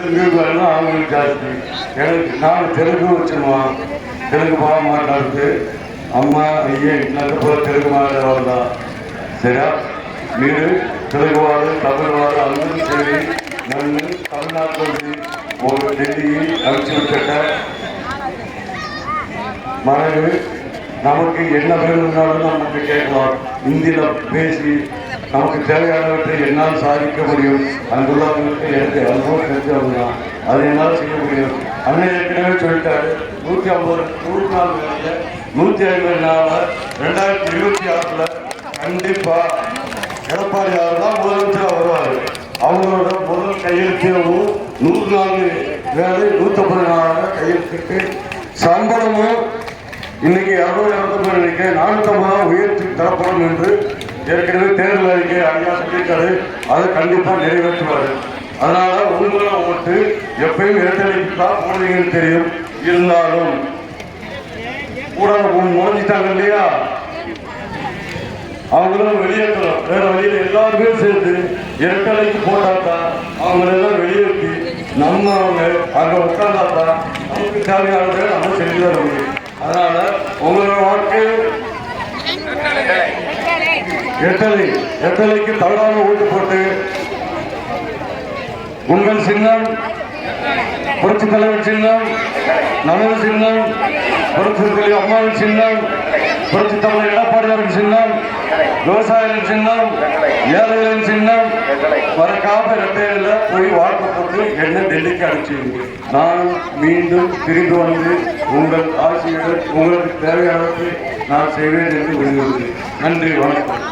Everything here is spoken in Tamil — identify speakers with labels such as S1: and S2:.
S1: தெலுங்கு வரணும் அவங்களுக்கு ஜாஸ்தி எனக்கு நான் தெலுங்கு వచ్చమ్మా తెలుగు బాగా మాట్లాడితే అమ్మ అయ్యే ఇట్లా తెలుగు మాట్లాడవాళ్ళ సరే మీరు తెలుగు వారు తమిళ వారు అందరూ చేరి నన్ను తమిళనాడులోకి ఒక ఢిల్లీ అవిచిపెట్ట మనకు நமக்கு என்ன வேணும்னாலும் நமக்கு கேட்கலாம் இந்தியில் பேசி நமக்கு தேவையானவற்றை என்னால் சாதிக்க முடியும். அங்குள்ளவங்களுக்கு எனக்கு அனுபவம் தெரிஞ்சவங்க தான் அதை என்னால் செய்ய முடியும். அண்ணன் ஏற்கனவே சொல்லிட்டாரு. நூற்றி ஐம்பது நூறு நாள் வேலையில் நூற்றி ஐம்பது நாளில் ரெண்டாயிரத்தி இருபத்தி ஆறில் கண்டிப்பாக எடப்பாடி அவர் தான் முதலமைச்சராக வருவார். அவங்களோட முதல் கையெழுத்தியவும் நூறு நாலு வேலை நூற்றம்பது நாளாக கையெழுத்திட்டு சம்பளமும் இன்னைக்கு இரநூறு இரநூத்தம்பது அறிக்கை நானூற்றம்பதாக உயர்த்தி தரப்படும் என்று ஏற்கனவே தேர்தல் அறிக்கை ஐயா சொல்லியிருக்காரு. அதை கண்டிப்பாக நிறைவேற்றுவார். அதனால உங்களை ஓட்டு எப்பயும் இரட்டலைக்கு தான் போனீங்கன்னு தெரியும். இருந்தாலும் கூட முடிஞ்சிட்டாங்க இல்லையா? அவங்களும் வெளியேற்றலாம் வேற வழியில் எல்லாருமே சேர்ந்து இரட்டலைக்கு போட்டாத்தான் அவங்களெல்லாம் வெளியேற்றி நம்ம அவங்க அங்கே உட்கார்ந்தாதான் நமக்கு தேவையானதை நம்ம செஞ்சு தர முடியும் அதனால உங்களோட வாழ்க்கை எட்டலை எட்டலைக்கு தவறாக ஓட்டு போட்டு. உங்கள் சின்னம் புரட்சி தலைவர் சின்னம் நமது சின்னம் புரட்சி அம்மாவின் சின்னம் புரட்சி தலைவர் எடப்பாடியாரின் சின்னம் விவசாயிகளின் சின்னம் ஏழைகளின் சின்னம். மறக்காம ரெட்டையில போய் வாக்கு போட்டு என்ன டெல்லிக்கு அனுப்பிச்சு நான் மீண்டும் திரும்பி வந்து உங்கள் ஆட்சியுடன் உங்களுக்கு தேவையானது நான் செய்வேன் என்று விரும்புகிறேன் நன்றி வணக்கம்.